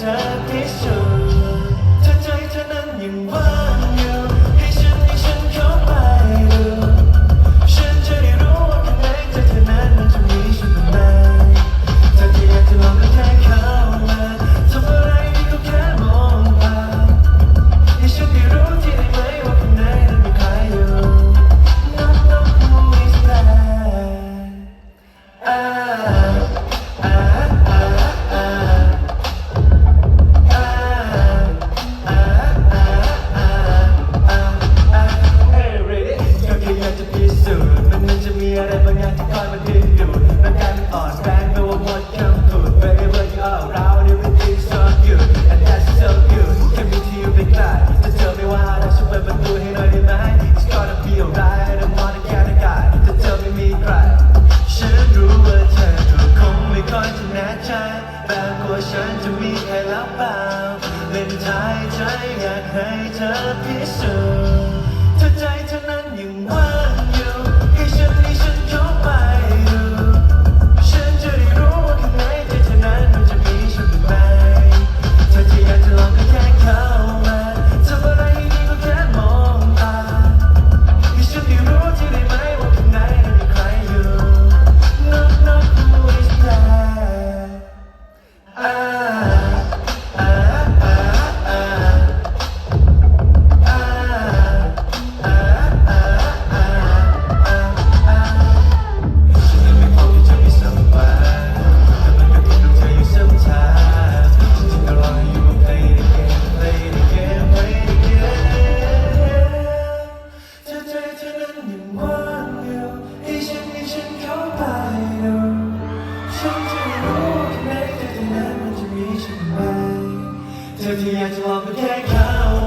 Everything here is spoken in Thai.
Turkish คอยมาทิ้งอยู่น้ำตาอ่อนแรงไว่ามดจำตูด wherever you are around everything and that's so good แค่มีทีอยู่กล้ๆเธอไม่ว่าเราช่วยเปิดประตูให้หน่อยได้ไหม It's gonna be alright I don't wanna เธอไม่มีใครฉันรู้ว่าเธอคงไม่คอยจะแน่ใจกลัวฉันจะมีใครรับเปล่าเล่นใจใจอยากให้เธอพิสูจน์ Yeah, to love the cake now.